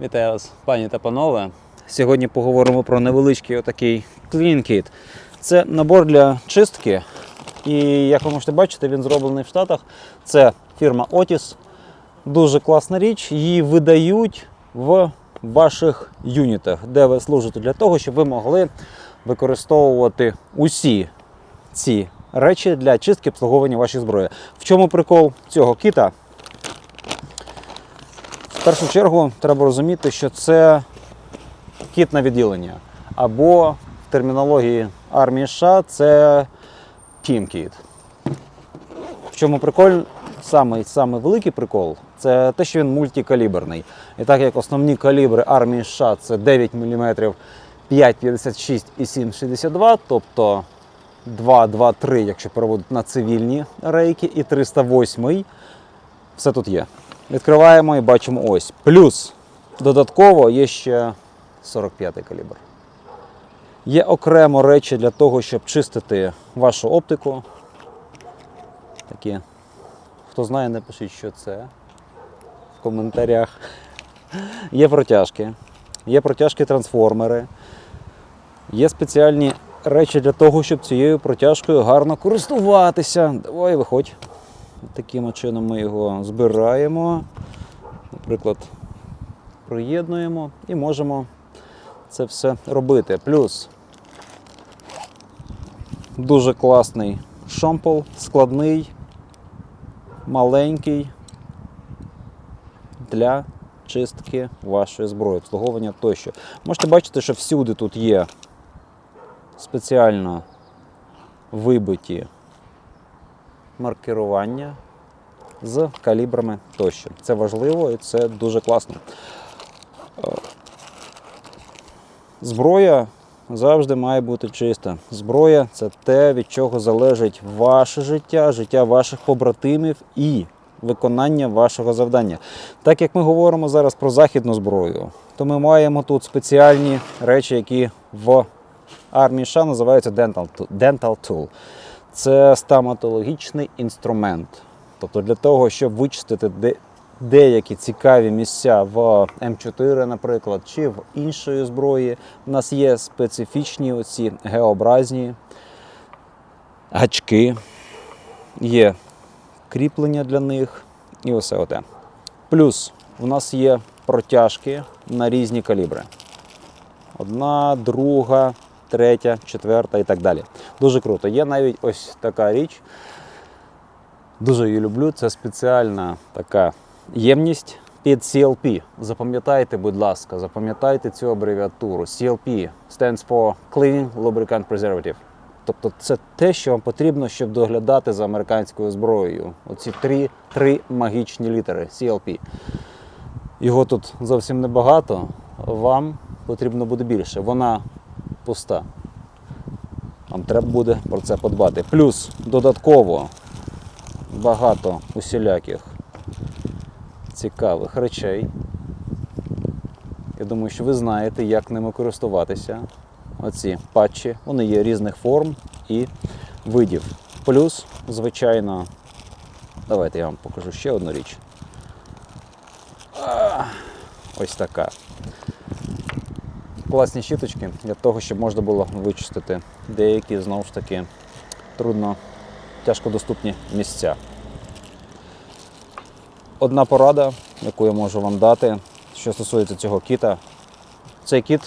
Вітаю вас, пані та панове. Сьогодні поговоримо про невеличкий отакий Kit. Це набор для чистки. І як ви можете бачити, він зроблений в Штатах. Це фірма Otis. Дуже класна річ. Її видають в ваших юнітах, де ви служите для того, щоб ви могли використовувати усі ці речі для чистки обслуговування вашої зброї. В чому прикол цього кіта? В першу чергу треба розуміти, що це кіт на відділення. Або в термінології армії США це Kit. В чому прикол? Самий, самий великий прикол це те, що він мультикаліберний. І так як основні калібри армії США це 9 мм 5,56 і 7,62, тобто 2,2,3, якщо переводити на цивільні рейки, і 308 все тут є. Відкриваємо і бачимо ось. Плюс додатково є ще 45-й калібр. Є окремо речі для того, щоб чистити вашу оптику. Такі. Хто знає, напишіть, що це в коментарях. Є протяжки, є протяжки трансформери, є спеціальні речі для того, щоб цією протяжкою гарно користуватися. Давай виходь. Таким чином ми його збираємо, наприклад, приєднуємо і можемо це все робити. Плюс дуже класний шомпол, складний, маленький для чистки вашої зброї, обслуговування тощо. Можете бачити, що всюди тут є спеціально вибиті маркерування з калібрами тощо. Це важливо і це дуже класно. Е, Зброя завжди має бути чиста. Зброя це те, від чого залежить ваше життя, життя ваших побратимів і виконання вашого завдання. Так як ми говоримо зараз про західну зброю, то ми маємо тут спеціальні речі, які в армії США називаються dental tool- dental tool. Це стоматологічний інструмент. Тобто для того, щоб вичистити де- деякі цікаві місця в М4, наприклад, чи в іншої зброї, у нас є специфічні оці геобразні гачки, є кріплення для них і усе оте. Плюс у нас є протяжки на різні калібри. Одна, друга, третя, четверта і так далі. Дуже круто. Є навіть ось така річ. Дуже її люблю. Це спеціальна така ємність під CLP. Запам'ятайте, будь ласка, запам'ятайте цю абревіатуру. CLP stands for Cleaning Lubricant Preservative. Тобто це те, що вам потрібно, щоб доглядати за американською зброєю. Оці три, три магічні літери CLP. Його тут зовсім небагато, вам потрібно буде більше. Вона пуста. Вам треба буде про це подбати. Плюс додатково багато усіляких цікавих речей. Я думаю, що ви знаєте, як ними користуватися. Оці патчі, вони є різних форм і видів. Плюс, звичайно, давайте я вам покажу ще одну річ. Ось така. Класні щіточки для того, щоб можна було вичистити деякі, знову ж таки, трудно, тяжкодоступні місця. Одна порада, яку я можу вам дати, що стосується цього кіта. Цей кіт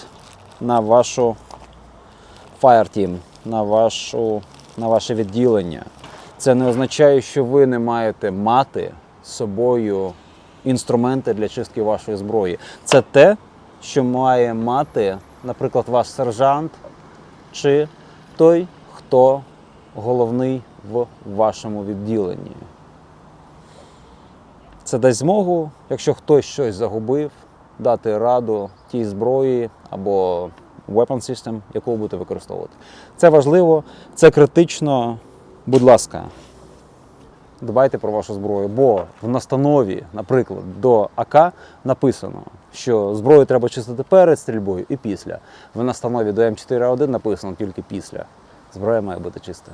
на вашу Fire Team, на, вашу, на ваше відділення. Це не означає, що ви не маєте мати з собою інструменти для чистки вашої зброї. Це те, що має мати, наприклад, ваш сержант чи той, хто головний в вашому відділенні. Це дасть змогу, якщо хтось щось загубив, дати раду тій зброї або weapon system, яку ви будете використовувати. Це важливо, це критично. Будь ласка, дбайте про вашу зброю, бо в настанові, наприклад, до АК написано, що зброю треба чистити перед стрільбою і після. В настанові до М4А1 написано тільки після. Зброя має бути чиста.